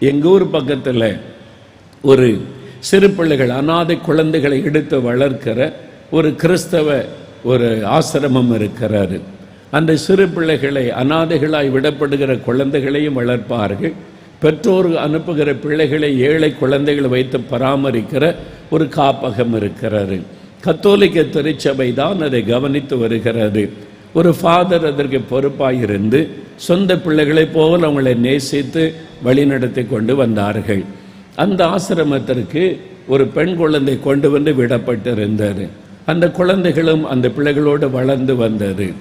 எங்கள் ஊர் பக்கத்தில் ஒரு சிறு பிள்ளைகள் அனாதை குழந்தைகளை எடுத்து வளர்க்கிற ஒரு கிறிஸ்தவ ஒரு ஆசிரமம் இருக்கிறாரு. அந்த சிறு பிள்ளைகளை அனாதைகளாய் விடப்படுகிற குழந்தைகளையும் வளர்ப்பார்கள். பெற்றோர் அனுப்புகிற பிள்ளைகளை ஏழை குழந்தைகளை வைத்து பராமரிக்கிற ஒரு காப்பகம் இருக்கிறாரு. கத்தோலிக்க திருச்சபை தான் அதை கவனித்து வருகிறது. ஒரு ஃபாதர் அதற்கு பொறுப்பாக இருந்து சொந்த பிள்ளைகளைப் போல் அவங்களை நேசித்து வழிநடத்தி கொண்டு வந்தார்கள். அந்த ஆசிரமத்திற்கு ஒரு பெண் குழந்தை கொண்டு வந்து விடப்பட்டிருந்தது. அந்த குழந்தைகளும் அந்த பிள்ளைகளோடு வளர்ந்து வந்தது.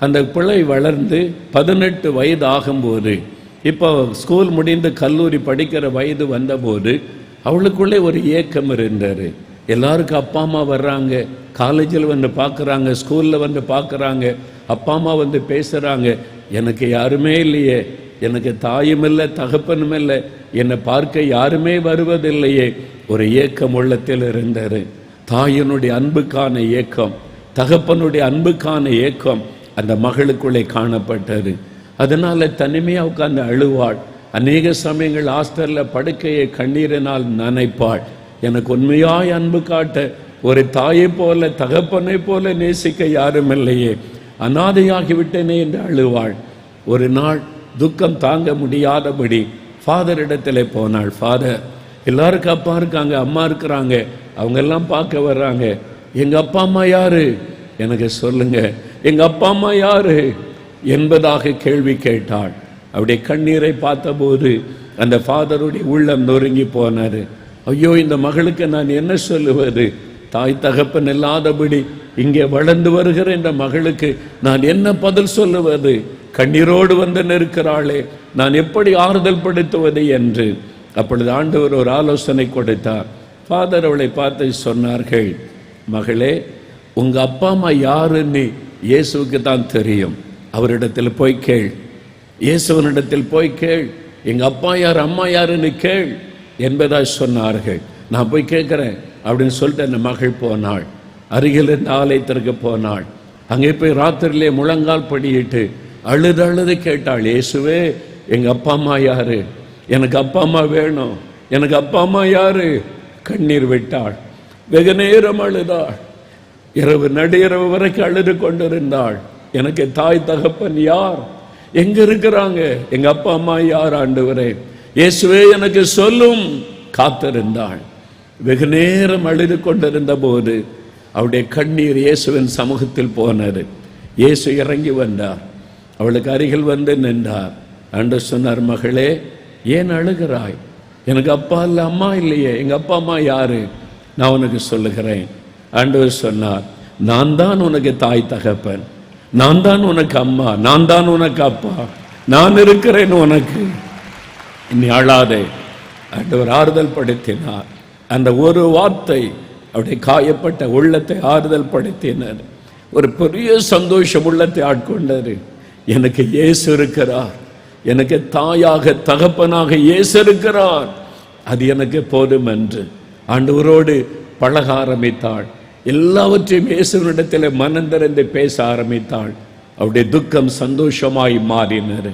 அந்த பிள்ளை வளர்ந்து பதினெட்டு வயது ஆகும்போது இப்போ ஸ்கூல் முடிந்து கல்லூரி படிக்கிற வயது வந்தபோது அவளுக்குள்ளே ஒரு ஏக்கம் இருந்தது. எல்லாருக்கும் அப்பா அம்மா வர்றாங்க. காலேஜில் வந்து பார்க்குறாங்க ஸ்கூலில் வந்து பார்க்குறாங்க. அப்பா அம்மா வந்து பேசுகிறாங்க எனக்கு யாருமே இல்லையே. எனக்கு தாயும் இல்லை தகப்பனும் இல்லை. என்னை பார்க்க யாருமே வருவதில்லையே. ஒரு ஏக்கம் உள்ளத்தில் இருந்தார் தாயினுடைய அன்புக்கான ஏக்கம் தகப்பனுடைய அன்புக்கான ஏக்கம் அந்த மகளுக்குள்ளே காணப்பட்டது. அதனால் தனிமையாக உட்கார்ந்து அழுவாள். அநேக சமயங்கள் ஹாஸ்டலில் படுக்கையை கண்ணீரினால் நனைப்பாள். எனக்கு உண்மையாய் அன்பு காட்ட ஒரு தாயை போல தகப்பனை போல நேசிக்க யாரும் இல்லையே. அனாதையாகிவிட்டேனே என்று அழுவாள். ஒரு நாள் துக்கம் தாங்க முடியாதபடி ஃபாதர் இடத்துல போனாள். ஃபாதர் எல்லாருக்கும் அப்பா இருக்காங்க அம்மா இருக்கிறாங்க அவங்க எல்லாம் பார்க்க வர்றாங்க. எங்கள் அப்பா அம்மா யாரு? எனக்கு சொல்லுங்க எங்கள் அப்பா அம்மா யாரு? என்பதாக கேள்வி கேட்டாள். அவருடைய கண்ணீரை பார்த்தபோது அந்த ஃபாதருடைய உள்ளம் நொறுங்கி போனார் ஐயோ இந்த மகளுக்கு நான் என்ன சொல்லுவது? தாய் தகப்பன் இல்லாதபடி இங்கே வளர்ந்து வருகிற இந்த மகளுக்கு நான் என்ன பதில் சொல்லுவது? கண்ணீரோடு வந்து நிற்கிறாளே நான் எப்படி ஆறுதல் படுத்துவது என்று. அப்பொழுது ஆண்டவர் ஒரு ஆலோசனை கொடுத்தார். ஃபாதர் அவளை பார்த்து சொன்னார்கள் மகளே உங்க அப்பா அம்மா யாருன்னு இயேசுவுக்கு தான் தெரியும். அவரிடத்தில் போய் கேள். இயேசுவனிடத்தில் போய் கேள். எங்க அப்பா யார் அம்மா யாருன்னு கேள் என்பதாக சொன்னார்கள். நான் போய் கேட்குறேன். அப்படின்னு சொல்லிட்டு அந்த மகள் போனாள். அருகில் இருந்த ஆலயத்திற்கு போனாள். அங்கே போய் ராத்திரிலே முழங்கால் படியிட்டு அழுது அழுது கேட்டாள் இயேசுவே எங்க அப்பா அம்மா யாரு? எனக்கு அப்பா அம்மா வேணும். எனக்கு அப்பா அம்மா யாரு? கண்ணீர் விட்டாள். வெகு நேரம் அழுதாள். இரவு நடுஇரவு வரைக்கும் அழுது கொண்டிருந்தாள். எனக்கு தாய் தகப்பன் யார்? எங்க இருக்கிறாங்க? எங்க அப்பா அம்மா யார் ஆண்டவரே? இயேசுவே எனக்கு சொல்லும் காத்திருந்தாள். வெகு நேரம் அழுது கொண்டிருந்த போது அவருடைய கண்ணீர் இயேசுவின் சமூகத்தில் போனார் இயேசு இறங்கி வந்தார். அவளுக்கு அருகில் வந்து நின்றார். அன்று சொன்னார் மகளே ஏன் அழுகிறாய்? எனக்கு அப்பா இல்லை அம்மா இல்லையே. எங்கள் அப்பா அம்மா யாரு? நான் உனக்கு சொல்லுகிறேன். ஆண்டவர் சொன்னார் நான் தான் உனக்கு தாய் தகப்பன். நான் தான் உனக்கு அம்மா. நான் தான் உனக்கு அப்பா. நான் இருக்கிறேன் உனக்கு. நீ அழாதே. ஆண்டவர் ஆறுதல் படுத்தினார். அந்த ஒரு வார்த்தை அவருடைய காயப்பட்ட உள்ளத்தை ஆறுதல் படுத்தினார். ஒரு பெரிய சந்தோஷம் உள்ளத்தை ஆட்கொண்டார். எனக்கு இயேசு இருக்கிறார். எனக்கு தாயாக தகப்பனாக இயேசு இருக்கிறார். அது எனக்கு போதும் என்று ஆண்டவரோடு பழக ஆரம்பித்தாள். எல்லாவற்றையும் இயேசுவனிடத்தில் மனந்திறந்து பேச ஆரம்பித்தாள். அவருடைய துக்கம் சந்தோஷமாய் மாறினர்.